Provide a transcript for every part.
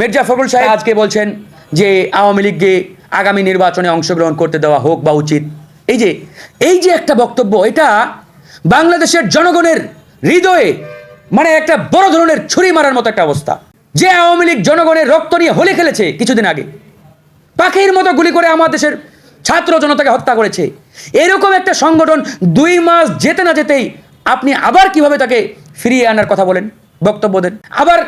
মির্জা ফখরুল সাহেব আজকে বলছেন যে আওয়ামী লীগকে আগামী নির্বাচনে অংশগ্রহণ করতে দেওয়া হোক বা উচিত। এই যে এই যে একটা বক্তব্য, এটা বাংলাদেশের জনগণের হৃদয়ে মানে একটা বড় ধরনের ছুরি মারার মতো একটা অবস্থা। যে আওয়ামী লীগ জনগণের রক্ত নিয়ে হোলি খেলেছে কিছুদিন আগে, পাখির মতো গুলি করে আমার দেশের ছাত্র জনতাকে হত্যা করেছে। এরকম একটা সংগঠন দুই মাস যেতে না যেতেই আপনি আবার কীভাবে তাকে ফিরিয়ে আনার কথা বলেন, বক্তব্য দেন। আবার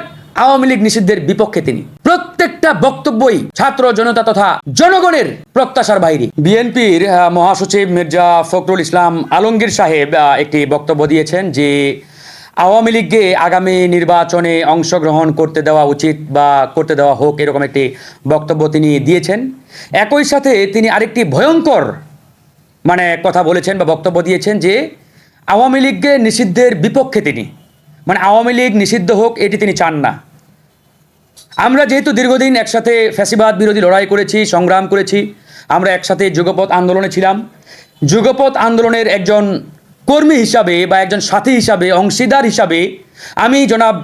আওয়ামী লীগ নিষিদ্ধের বিপক্ষে তিনি। প্রত্যেকটা বক্তব্যই ছাত্র জনতা তথা জনগণের প্রত্যাশার বাইরে। বিএনপির মহাসচিব মির্জা ফখরুল ইসলাম আলমগীর সাহেব একটি বক্তব্য দিয়েছেন যে আওয়ামী লীগকে আগামী নির্বাচনে অংশগ্রহণ করতে দেওয়া উচিত বা করতে দেওয়া হোক এরকম একটি বক্তব্য তিনি দিয়েছেন। একই সাথে তিনি আরেকটি ভয়ঙ্কর মানে কথা বলেছেন বা বক্তব্য দিয়েছেন যে আওয়ামী লীগকে নিষিদ্ধের বিপক্ষে তিনি মানে আওয়ামী লীগ নিষিদ্ধ হোক এটি তিনি চান না। আমরা যেহেতু দীর্ঘদিন একসাথে ফ্যাসিবাদ বিরোধী লড়াই করেছি, সংগ্রাম করেছি, আমরা একসাথে যুগপথ আন্দোলনে ছিলাম। যুগপথ আন্দোলনের একজন কর্মী হিসাবে বা একজন সাথী হিসাবে, অংশীদার হিসাবে আমি জনাব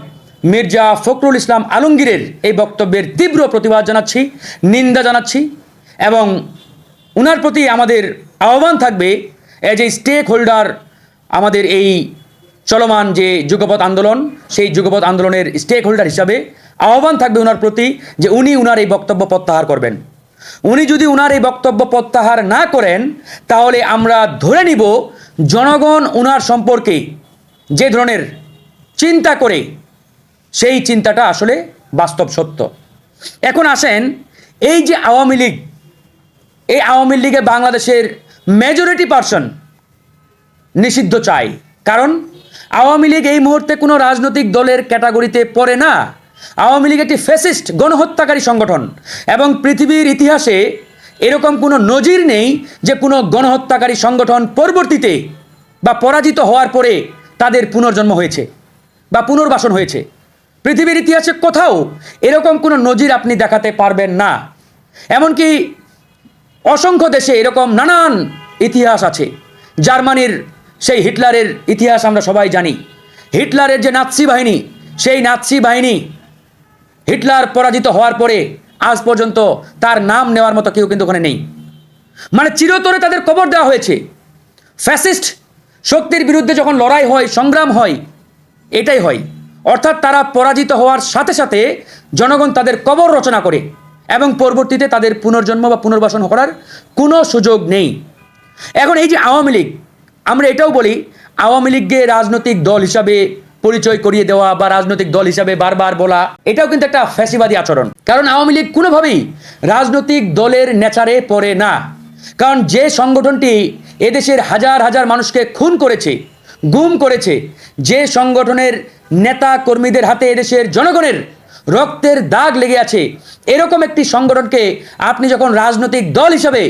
মির্জা ফখরুল ইসলাম আলমগীরের এই বক্তব্যের তীব্র প্রতিবাদ জানাচ্ছি, নিন্দা জানাচ্ছি এবং ওনার প্রতি আমাদের আহ্বান থাকবে এজ এ স্টেক হোল্ডার আমাদের এই চলমান যে যুগপথ আন্দোলন, সেই যুগপথ আন্দোলনের স্টেক হোল্ডার হিসাবে আহ্বান থাকবে ওনার প্রতি যে উনি উনার এই বক্তব্য প্রত্যাহার করবেন। উনি যদি উনার এই বক্তব্য প্রত্যাহার না করেন, তাহলে আমরা ধরে নিব জনগণ উনার সম্পর্কে যে ধরনের চিন্তা করে, সেই চিন্তাটা আসলে বাস্তব সত্য। এখন আসেন, এই যে আওয়ামী লীগ, এই আওয়ামী লীগে বাংলাদেশের মেজরিটি পার্সন নিষিদ্ধ চাই কারণ আওয়ামী লীগ এই মুহূর্তে কোনো রাজনৈতিক দলের ক্যাটাগরিতে পড়ে না। আওয়ামী লীগ একটি ফেসিস্ট গণহত্যাকারী সংগঠন এবং পৃথিবীর ইতিহাসে এরকম কোনো নজির নেই যে কোনো গণহত্যাকারী সংগঠন পরবর্তীতে বা পরাজিত হওয়ার পরে তাদের পুনর্জন্ম হয়েছে বা পুনর্বাসন হয়েছে। পৃথিবীর ইতিহাসে কোথাও এরকম কোনো নজির আপনি দেখাতে পারবেন না। এমনকি অসংখ্য দেশে এরকম নানান ইতিহাস আছে। জার্মানির সেই হিটলারের ইতিহাস আমরা সবাই জানি। হিটলারের যে নাৎসি বাহিনী, সেই নাৎসি বাহিনী হিটলার পরাজিত হওয়ার পরে আজ পর্যন্ত তার নাম নেওয়ার মতো কেউ কিন্তু ওখানে নেই। মানে চিরতরে তাদের কবর দেওয়া হয়েছে। ফ্যাসিস্ট শক্তির বিরুদ্ধে যখন লড়াই হয়, সংগ্রাম হয়, এটাই হয়। অর্থাৎ তারা পরাজিত হওয়ার সাথে সাথে জনগণ তাদের কবর রচনা করে এবং পরবর্তীতে তাদের পুনর্জন্ম বা পুনর্বাসন করার কোনো সুযোগ নেই। এখন এই যে আওয়ামী লীগ, আমরা এটাও বলি, আওয়ামী লীগকে রাজনৈতিক দল হিসাবে পরিচয় করিয়ে দেওয়া বা রাজনৈতিক দল হিসাবে বারবার বলা, এটাও কিন্তু একটা ফ্যাসিবাদী আচরণ। কারণ আওয়ামী লীগ কোনোভাবেই রাজনৈতিক দলের নেচারে পড়ে না। কারণ যে সংগঠনটি এদেশের হাজার হাজার মানুষকে খুন করেছে, গুম করেছে, যে সংগঠনের নেতা কর্মীদের হাতে এদেশের জনগণের রক্তের দাগ লেগে আছে, এরকম একটি সংগঠনকে আপনি যখন রাজনৈতিক দল হিসাবে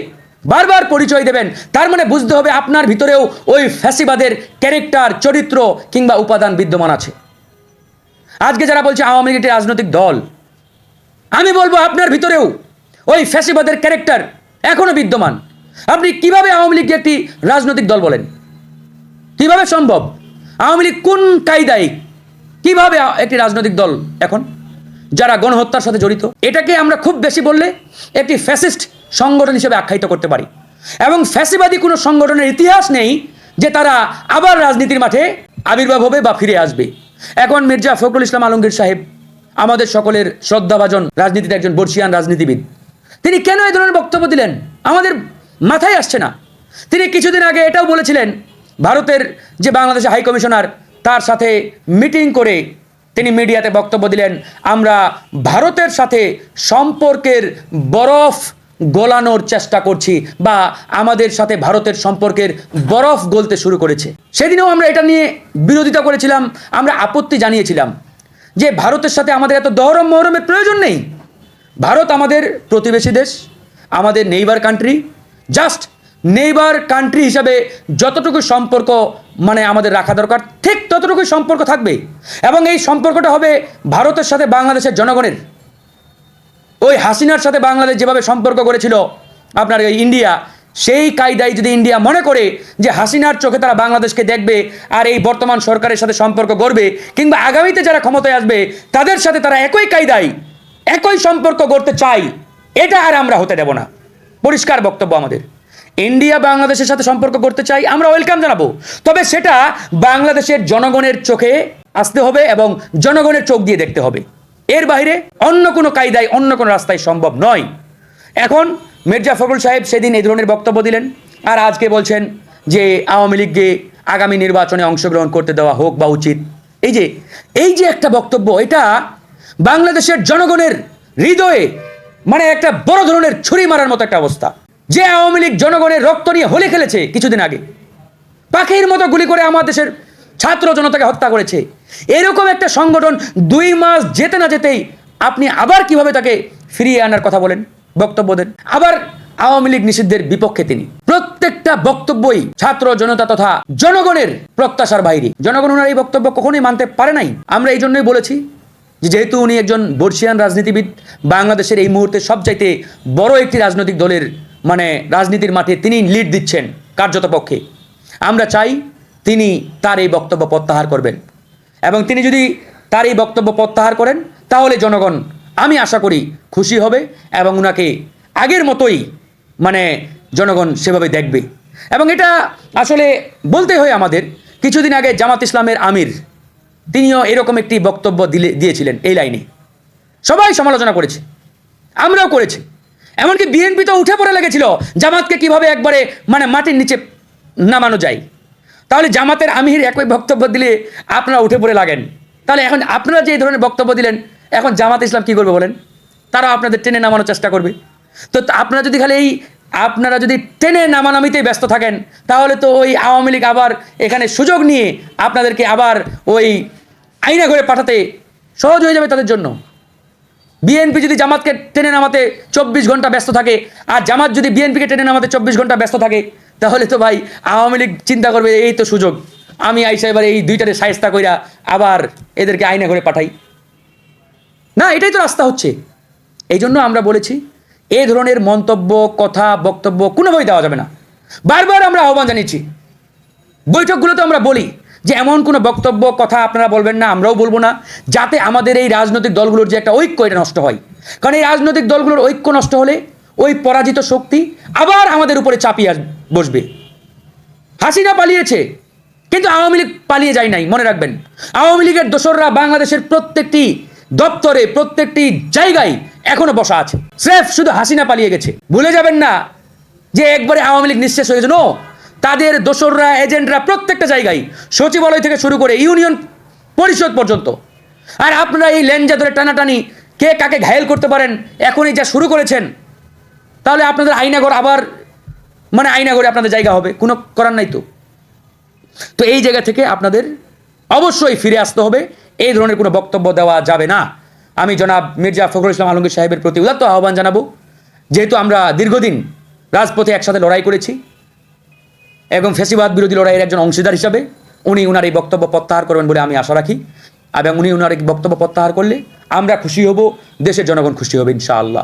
বারবার পরিচয় দেবেন। তার মানে বুঝতে হবে আপনার ভিতরেও ওই ফ্যাসিবাদের ক্যারেক্টার, চরিত্র কিংবা উপাদান বিদ্যমান আছে। আজকে যারা বলছে আওয়ামী লীগ রাজনৈতিক দল, আমি বলব আপনার ভিতরেও ওই ফ্যাসিবাদের ক্যারেক্টার এখনও বিদ্যমান। আপনি কীভাবে আওয়ামী লীগকে একটি রাজনৈতিক দল বলেন? কীভাবে সম্ভব? আওয়ামী লীগ কোন কায়দায় কীভাবে একটি রাজনৈতিক দল এখন? যারা গণহত্যার সাথে জড়িত। এটাকে আমরা খুব বেশি বললে একটি ফ্যাসিস্ট সংগঠন হিসেবে আখ্যায়িত করতে পারি। এবং ফ্যাসিবাদী কোনো সংগঠনের ইতিহাস নেই যে তারা আবার রাজনীতির মাঠে আবির্ভাব হবে বা ফিরে আসবে। এখন মির্জা ফখরুল ইসলাম আলমগীর সাহেব, আমাদের সকলের শ্রদ্ধাভাজন রাজনীতিতে একজন বর্ষিয়ান রাজনীতিবিদ, তিনি কেন এই ধরনের বক্তব্য দিলেন? আমাদের মাথায় আসছে না। তিনি কিছুদিন আগে এটাও বলেছিলেন, ভারতের যে বাংলাদেশের হাই কমিশনার, তার সাথে মিটিং করে তিনি মিডিয়াতে বক্তব্য দিলেন, আমরা ভারতের সাথে সম্পর্কের বরফ গলানোর চেষ্টা করছি বা আমাদের সাথে ভারতের সম্পর্কের বরফ গলতে শুরু করেছে। সেদিনেও আমরা এটা নিয়ে বিরোধিতা করেছিলাম, আমরা আপত্তি জানিয়েছিলাম যে ভারতের সাথে আমাদের এত দহরম মহরমের প্রয়োজন নেই। ভারত আমাদের প্রতিবেশী দেশ, আমাদের neighbour country just neighbour country হিসাবে যতটুকু সম্পর্ক মানে আমাদের রাখা দরকার, ঠিক ততটুকুই সম্পর্ক থাকবে। এবং এই সম্পর্কটা হবে ভারতের সাথে বাংলাদেশের জনগণের। ওই হাসিনার সাথে বাংলাদেশ যেভাবে সম্পর্ক করেছিল, আপনার এই ইন্ডিয়া, সেই কায়দায় যদি ইন্ডিয়া মনে করে যে হাসিনার চোখে তারা বাংলাদেশকে দেখবে আর এই বর্তমান সরকারের সাথে সম্পর্ক গড়বে, কিংবা আগামীতে যারা ক্ষমতায় আসবে, তাদের সাথে তারা একই কায়দায় একই সম্পর্ক গড়তে চাই, এটা আর আমরা হতে দেব না। পরিষ্কার বক্তব্য আমাদের। ইন্ডিয়া বাংলাদেশের সাথে সম্পর্ক করতে চাই, আমরা ওয়েলকাম জানাব। তবে সেটা বাংলাদেশের জনগণের চোখে আসতে হবে এবং জনগণের চোখ দিয়ে দেখতে হবে। এর বাইরে অন্য কোনো কায়দায়, অন্য কোনো রাস্তায় সম্ভব নয়। এখন মির্জা ফখরুল সাহেব সেদিন এই ধরনের বক্তব্য দিলেন আর আজকে বলছেন যে আওয়ামী লীগকে আগামী নির্বাচনে অংশগ্রহণ করতে দেওয়া হোক বা উচিত। এই যে এই যে একটা বক্তব্য, এটা বাংলাদেশের জনগণের হৃদয়ে মানে একটা বড় ধরনের ছুরি মারার মতো একটা অবস্থা। যে আওয়ামী লীগ জনগণের রক্ত নিয়ে হোলি খেলেছে কিছুদিন আগে, পাখির মতো গুলি করে আমার দেশের ছাত্র জনতাকে হত্যা করেছে। এরকম একটা সংগঠন দুই মাস যেতে না যেতেই আপনি আবার কীভাবে তাকে ফিরিয়ে আনার কথা বলেন, বক্তব্য দেন? আবার আওয়ামী লীগ নিষিদ্ধের বিপক্ষে তিনি। প্রত্যেকটা বক্তব্যই ছাত্র জনতা তথা জনগণের প্রত্যাশার বাইরে। জনগণ ওনার এই বক্তব্য কখনোই মানতে পারে নাই। আমরা এই জন্যই বলেছি যেহেতু উনি একজন বর্ষিয়ান রাজনীতিবিদ, বাংলাদেশের এই মুহূর্তে সবচাইতে বড় একটি রাজনৈতিক দলের মানে রাজনীতির মাঠে তিনি লিড দিচ্ছেন কার্যত পক্ষে। আমরা চাই তিনি তার এই বক্তব্য প্রত্যাহার করবেন। এবং তিনি যদি তার এই বক্তব্য প্রত্যাহার করেন, তাহলে জনগণ, আমি আশা করি, খুশি হবে এবং ওনাকে আগের মতোই মানে জনগণ সেভাবে দেখবে। এবং এটা আসলে বলতে হয় আমাদের, কিছুদিন আগে জামাত ইসলামের আমির, তিনিও এরকম একটি বক্তব্য দিলে, দিয়েছিলেন এই লাইনে। সবাই সমালোচনা করেছে, আমরাও করেছি। এমনকি বিএনপি তো উঠে পড়ে লেগেছিল, জামাতকে কীভাবে একবারে মানে মাটির নিচে নামানো যায়। তাহলে জামাতের আমির একই বক্তব্য দিলে আপনারা উঠে পড়ে লাগেন। তাহলে এখন আপনারা যে ধরনের বক্তব্য দিলেন, এখন জামাত ইসলাম কি করবে বলেন? তারা আপনাদের টেনে নামানোর চেষ্টা করবে। তো আপনারা যদি খালি এই, আপনারা যদি টেনে নামানামিতেই ব্যস্ত থাকেন, তাহলে তো ওই আওয়ামী লীগ আবার এখানে সুযোগ নিয়ে আপনাদেরকে আবার ওই আইনা ঘরে পাঠাতে সহজ হয়ে যাবে তাদের জন্য। বিএনপি যদি জামাতকে টেনে নামাতে চব্বিশ ঘণ্টা ব্যস্ত থাকে, আর জামাত যদি বিএনপিকে টেনে নামাতে চব্বিশ ঘণ্টা ব্যস্ত থাকে, তাহলে তো ভাই আওয়ামী লীগ চিন্তা করবে, এই তো সুযোগ। আমি আইসা এবার এই দুইটারে সায়স্তা কইরা আবার এদেরকে আইনা করে পাঠাই। না, এটাই তো রাস্তা হচ্ছে। এই জন্য আমরা বলেছি, এ ধরনের মন্তব্য, কথা, বক্তব্য কোনোভাবেই দেওয়া যাবে না। বারবার আমরা আহ্বান জানিয়েছি। বৈঠকগুলোতে আমরা বলি যে এমন কোনো বক্তব্য, কথা আপনারা বলবেন না, আমরাও বলব না, যাতে আমাদের এই রাজনৈতিক দলগুলোর যে একটা ঐক্য এটা নষ্ট হয়। কারণ এই রাজনৈতিক দলগুলোর ঐক্য নষ্ট হলে ওই পরাজিত শক্তি আবার আমাদের উপরে চাপিয়ে বসবে। হাসিনা পালিয়েছে, কিন্তু আওয়ামী লীগ পালিয়ে যায় নাই, মনে রাখবেন। আওয়ামী লীগের দোসররা বাংলাদেশের প্রত্যেকটি দপ্তরে, প্রত্যেকটি জায়গায় এখনও বসা আছে। স্রেফ শুধু হাসিনা পালিয়ে গেছে। ভুলে যাবেন না যে একবারে আওয়ামী লীগ নিঃশেষ হয়ে গেছে। নো তাদের দোসররা, এজেন্টরা প্রত্যেকটা জায়গায় সচিবালয় থেকে শুরু করে ইউনিয়ন পরিষদ পর্যন্ত। আর আপনারা এই লেনজা ধরে টানাটানি কে কাকে ঘায়েল করতে পারেন, এখনই যা শুরু করেছেন, তাহলে আপনাদের আইনাগর আবার মানে আইনাগরে আপনাদের জায়গা হবে, কোনো করার নাই তো। তো এই জায়গা থেকে আপনাদের অবশ্যই ফিরে আসতে হবে, এই ধরনের কোনো বক্তব্য দেওয়া যাবে না। আমি জনাব মির্জা ফখরুল ইসলাম আলমগীর সাহেবের প্রতি উদাত্ত আহ্বান জানাব, যেহেতু আমরা দীর্ঘদিন রাজপথে একসাথে লড়াই করেছি এবং ফেসিবাদ বিরোধী লড়াইয়ের একজন অংশীদার হিসাবে উনি ওনার এই বক্তব্য প্রত্যাহার করবেন বলে আমি আশা রাখি। এবং উনি ওনার এই বক্তব্য প্রত্যাহার করলে আমরা খুশি হব, দেশের জনগণ খুশি হবে, ইনশাআল্লাহ।